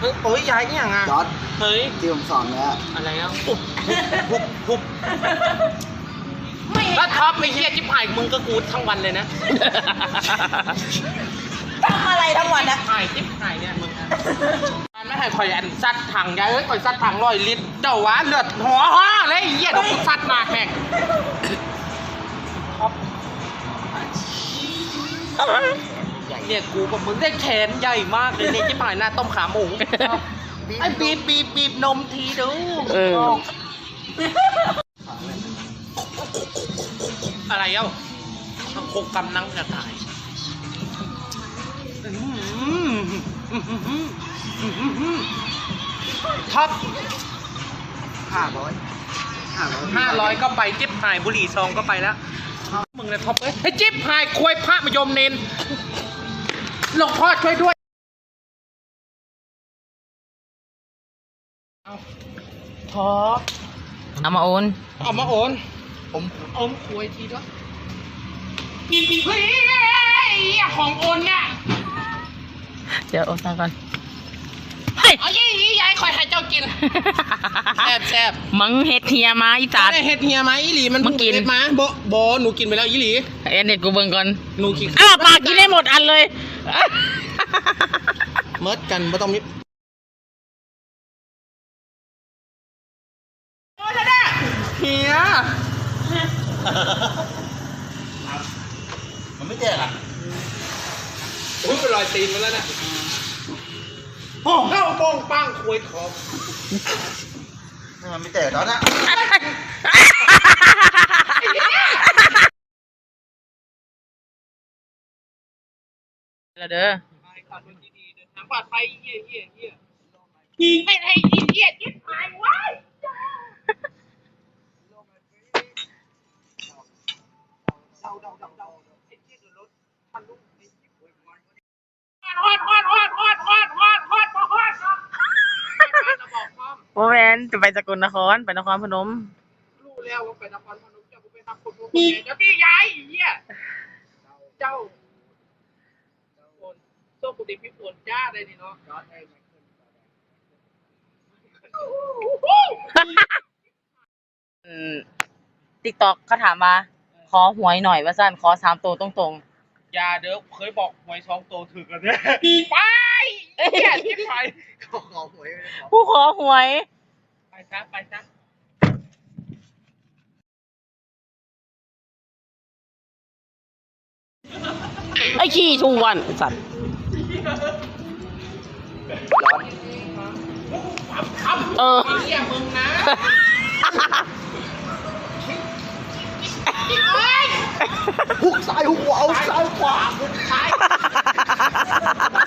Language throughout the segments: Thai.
เฮ้ยโอ้ยยายนี่ยังอะจอร์ดเฮ้ย ที่ผมสอนเนี่ยอะไรแล้วปุ๊บปุ๊บปุ๊บแล้วท็อปไอ้เหี้ยจิ๊บหายมึงก็กูทั้งวันเลยนะทำอะไรทั้งวันนะหายจิ๊บหายเนี่ยมึงอะมันไม่ให้คอยอันซัดถังยายเอ้ยคอยซัดถังร้อยลิตรเดาวะเลือดหัวห่อเลยไอ้เหี้ยเดี๋ยวกูซัดมากแม่ง เนี่ยกูกับมึงได้แขนใหญ่มากเลยเนี่ยจิ๊บหายหน้าต้มขาหมูไอ้บีบบีบบีบนมทีดูเออ อะไรเอ้าทางโคกกำนังจะตายอื้อหืออื้อหืออื้อหือท็อปห้าร้อยห้าร้อยห้าร้อยก็ไปจิ๊บหายบุหรี่ซองก็ไปแล้ว มึงนะท็อปเอ้ยให้จิ๊บหายควยพระมยมเนน หลวงพ่อช่วยด้วย เอาท็อปเอามาโอนเอามาโอนผมเอามาควยทีด้วยเฮ้ยของโอนเนี่ยเดี๋ยวโอนตังค์ก่อน เฮ้ย เอายี่ยี่ยายคอยให้เจ้ากิน แซ่บแซ่บมังเฮ็ดเฮียมาอีจัดได้เฮ็ดเฮียไหมอีหลีมันมึงกินเฮ็ดมาโบโบหนูกินไปแล้วอีหลีเอ็นเน็ตกูเบิ่งก่อนหนูกินอ้าวปากกินได้หมดอันเลย เมิดกันไม่ต้องมิโอ้ยนะเฮียมันไม่แจกอะอุ้ยเป็นรอยตีนมาแล้วนะโอ้เข้าโป้งปังควยขอบมันไม่แจกจอร์ดนะแล้วเด้อขับรถดีๆเดินทาง nhưng mà mới để đó đã. Là được Nhìn mày này nhìn kia chết mày quá Đau đau đau đau Chết chết rồi lốt Thằng lúc นจะไปสกลนครไปนครพนม รู้แล้วว่าไปนครพนมจะไปทำคนรู้คนเดียวเดี๋ยวพี่ยายเฮียเจ้าโอนโซ่กุฏิพิพลจ้าเลยนี่เนาะติ๊กต็อกเขาถามมา ขอหวยหน่อยว่าสั้นขอสามตัวตรงยาเด้อเคยบอกหวยสองโตถึงกันเนี่ยไปเฮียที่ไปขอขอหวยๆผู้ขอหวย ไปซะไปซะไอ้ขี้ทุกวันไอ้สัตว์จอร์ดเออเฮียมึงนะหุกซ้ายหุกขวาหุกซ้ายขวาหุกซ้าย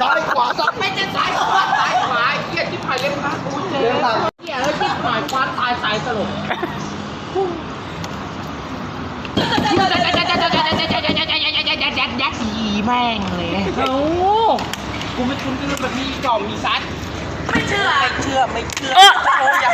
ซ้ายขวาซ้ายไม่จะสายขวาสายขวาเฮียที่ไปเล่นพระกูเจอ สายสลบยีแม่งเลยเอ้ากูไม่คุ้นกันแบบนี้จอมมีซัดไม่เชื่อไม่เชื่อไม่เชื่อเออโอ้ยอย่า